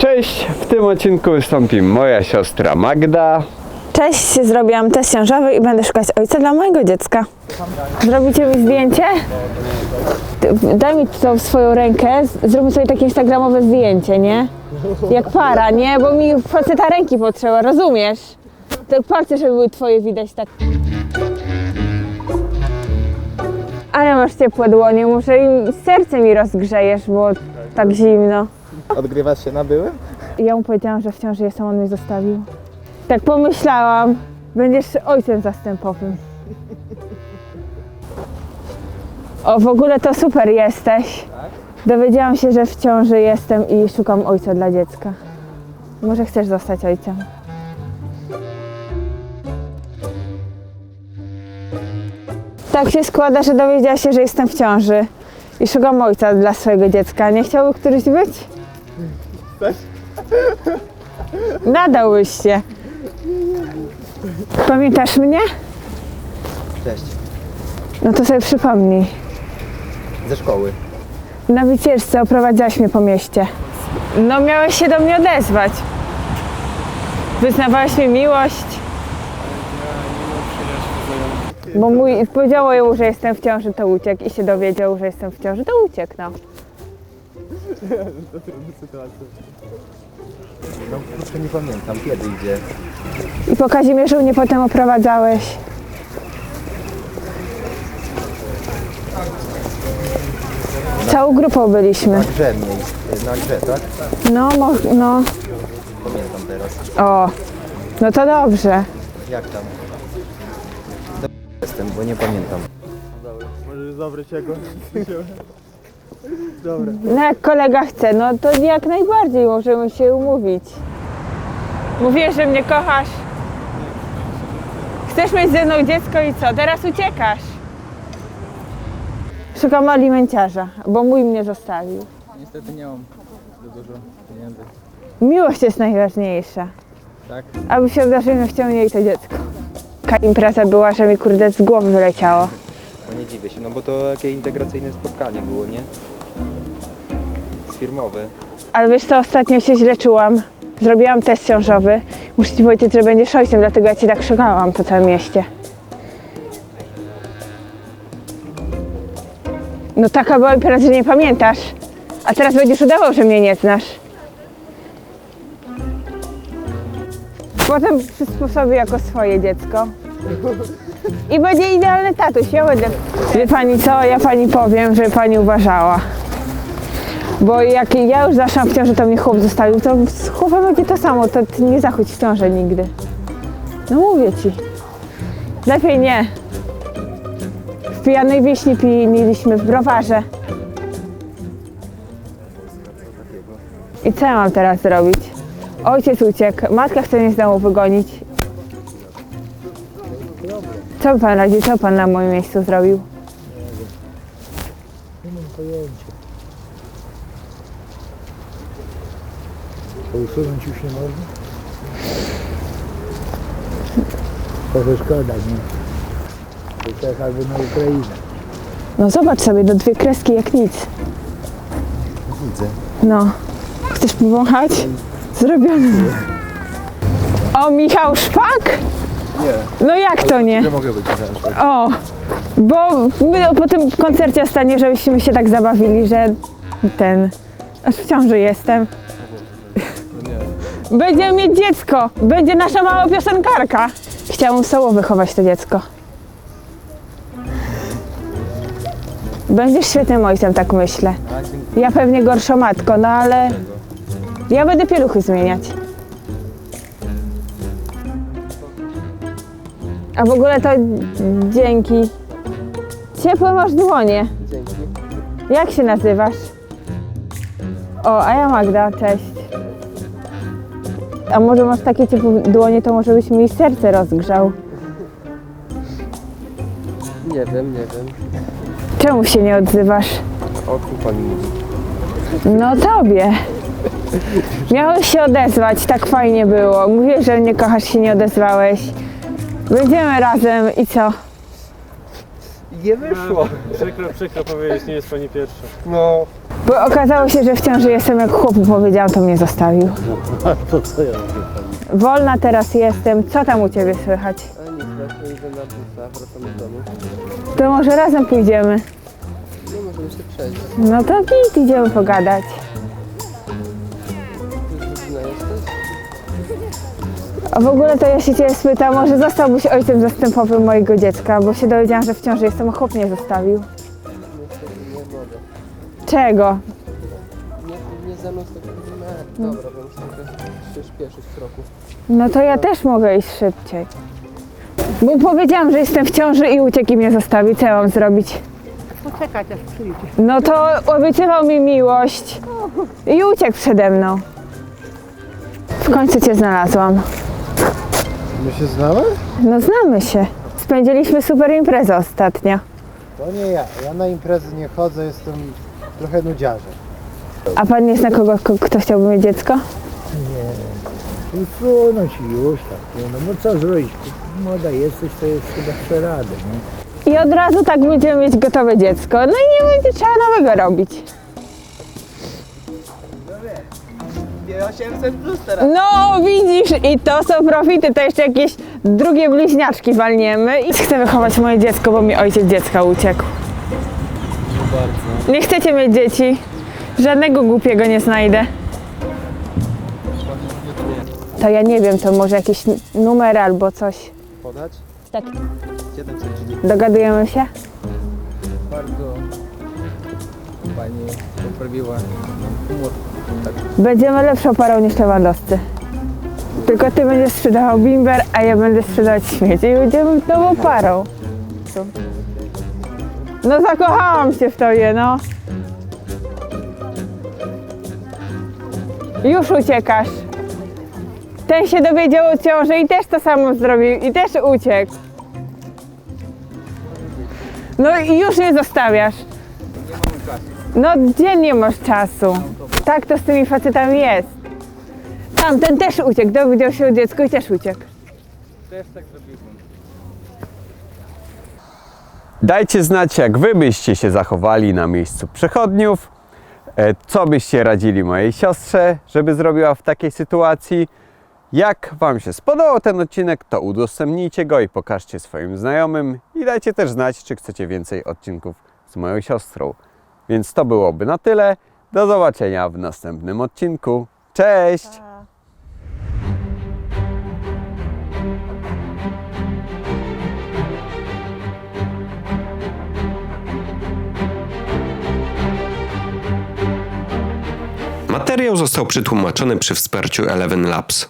Cześć, w tym odcinku wystąpi moja siostra Magda. Cześć, zrobiłam test ciążowy i będę szukać ojca dla mojego dziecka. Zrobicie mi zdjęcie? Daj mi to w swoją rękę, zróbmy sobie takie instagramowe zdjęcie, nie? Jak para, nie? Bo mi faceta ręki potrzeba, rozumiesz? Te palce, żeby były twoje widać tak. Ale masz ciepłe dłonie, muszę im serce mi rozgrzejesz, bo tak zimno. Odgrywasz się na byłym? Ja mu powiedziałam, że w ciąży jestem, on mnie zostawił. Tak pomyślałam, będziesz ojcem zastępowym. O, w ogóle to super jesteś. Dowiedziałam się, że w ciąży jestem i szukam ojca dla dziecka. Może chcesz zostać ojcem? Tak się składa, że dowiedziała się, że jestem w ciąży i szukam ojca dla swojego dziecka. Nie chciałby któryś być? Nadałbyś się. Pamiętasz mnie? Cześć. No to sobie przypomnij. Ze szkoły. Na wycieczce oprowadzałaś mnie po mieście. No miałeś się do mnie odezwać. Wyznawałeś mi miłość. Bo mój, powiedziało jemu, że jestem w ciąży, to uciekł i się dowiedział, że jestem w ciąży, to uciekł, no. No kurczę nie pamiętam kiedy idzie. I po Kazimierzu mnie potem oprowadzałeś. Całą grupą byliśmy. Na grze mniej. Na grze, tak? No, mo- no. Pamiętam teraz. O, no to dobrze. Jak tam? Do... Jestem, bo nie pamiętam. Może dobry czego? Dobra. No jak kolega chce, no to jak najbardziej możemy się umówić. Mówię, że mnie kochasz. Chcesz mieć ze mną dziecko i co? Teraz uciekasz. Szukam alimenciarza, bo mój mnie zostawił. Niestety nie mam za dużo pieniędzy. Miłość jest najważniejsza. Tak? Aby się zdarzyło, chciał mnie i to dziecko. Taka impreza była, że mi kurde z głowy wyleciało. No nie dziwię się, no bo to jakie integracyjne spotkanie było, nie? Firmowe. Ale wiesz co, ostatnio się źle czułam. Zrobiłam test ciążowy. Muszę ci powiedzieć, że będziesz ojcem, dlatego ja ci tak szukałam po całym mieście. No taka była impreza, że nie pamiętasz. A teraz będziesz udawał, że mnie nie znasz. Potem przysposobię jako swoje dziecko. I będzie idealny tatuś, ja będę. Wie pani co, ja pani powiem, żeby pani uważała. Bo jak ja już zaszłam w ciąży, to mnie chłop zostawił, to z chłopem będzie to samo, to ty nie zachodź w nigdy. No mówię ci. Lepiej nie. W pijanej wieśni piliśmy w browarze. I co ja mam teraz zrobić? Ojciec uciekł, matka chce mnie z domu wygonić. Co pan radził? Co pan na moim miejscu zrobił? To usunąć już nie można? Trochę szkoda, nie? To tak jakby na Ukrainę. No zobacz sobie, do dwie kreski jak nic. Widzę. No. Chcesz powąchać? Zrobiony. O, Michał Szpak? Nie. No jak to nie? Nie mogę być na O, bo my po tym koncercie ostatnio, żebyśmy się tak zabawili, że ten, aż w ciąży jestem. Będziemy mieć dziecko, będzie nasza mała piosenkarka. Chciałam solo wychować to dziecko. Będziesz świetnym ojcem, tak myślę. Ja pewnie gorszą matką, no ale ja będę pieluchy zmieniać. A w ogóle to dzięki. Ciepłe masz dłonie. Dzięki. Jak się nazywasz? O, a ja Magda, cześć. A może masz takie ciepłe dłonie, to może byś mi serce rozgrzał. Nie wiem, nie wiem. Czemu się nie odzywasz? O pani mówi? No tobie. Miałeś się odezwać, tak fajnie było. Mówiłeś, że mnie kochasz, się nie odezwałeś. Będziemy razem i co? Nie wyszło. Przykro, przykro powiedzieć, nie jest pani pierwsza. No. Bo okazało się, że w ciąży jestem, jak chłopu powiedziałam, to mnie zostawił. A to co ja robię pani? Wolna teraz jestem. Co tam u ciebie słychać? A nic, właśnie idę na busa, wracam do domu. To może razem pójdziemy. No możemy się przejść. No to git, idziemy pogadać. Jesteś? A w ogóle to ja się ciebie spytam, może zostałbyś ojcem zastępowym mojego dziecka, bo się dowiedziałam, że w ciąży jestem, a chłop mnie zostawił. Czego? Nie, nie nie Dobra, bo muszę trochę się śpieszyć kroków. No to ja też mogę iść szybciej. Bo powiedziałam, że jestem w ciąży i uciekł i mnie zostawi. Co ja mam zrobić? Poczekać aż przyjdzie. No to obiecywał mi miłość i uciekł przede mną. W końcu cię znalazłam. My się znamy? No znamy się. Spędziliśmy super imprezę ostatnio. To nie ja. Ja na imprezy nie chodzę, jestem trochę nudziarzem. A pan nie zna kogo, ko- kto chciałby mieć dziecko? I trudno ci już tak. No, no co zrobić? Młoda jesteś, to jest chyba przeradę, nie? I od razu tak będziemy mieć gotowe dziecko. No i nie będzie trzeba nowego robić. 800 plus teraz. No widzisz, i to są profity, to jeszcze jakieś drugie bliźniaczki walniemy. I chcę wychować moje dziecko, bo mi ojciec dziecka uciekł. Bardzo. Nie chcecie mieć dzieci? Żadnego głupiego nie znajdę. To ja nie wiem, to może jakiś numer albo coś. Podać? Tak. 730. Dogadujemy się? Bardzo Pani poprawiła humor. Tak. Będziemy lepszą parą niż Lewandowscy. Tylko ty będziesz sprzedawał bimber, a ja będę sprzedawać śmieci i będziemy nową parą. No zakochałam się w tobie, no. Już uciekasz. Ten się dowiedział o ciąży i też to samo zrobił i też uciekł. No i już nie zostawiasz. No gdzie nie masz czasu? Tak to z tymi facetami jest. Tamten też uciekł, dowiedział się o dziecku i też uciekł. Też tak zrobiłbym. Dajcie znać, jak wy byście się zachowali na miejscu przechodniów. E, Co byście radzili mojej siostrze, żeby zrobiła w takiej sytuacji? Jak Wam się spodobał ten odcinek, to udostępnijcie go i pokażcie swoim znajomym. I dajcie też znać, czy chcecie więcej odcinków z moją siostrą. Więc to byłoby na tyle. Do zobaczenia w następnym odcinku. Cześć! Materiał został przetłumaczony przy wsparciu Eleven Labs.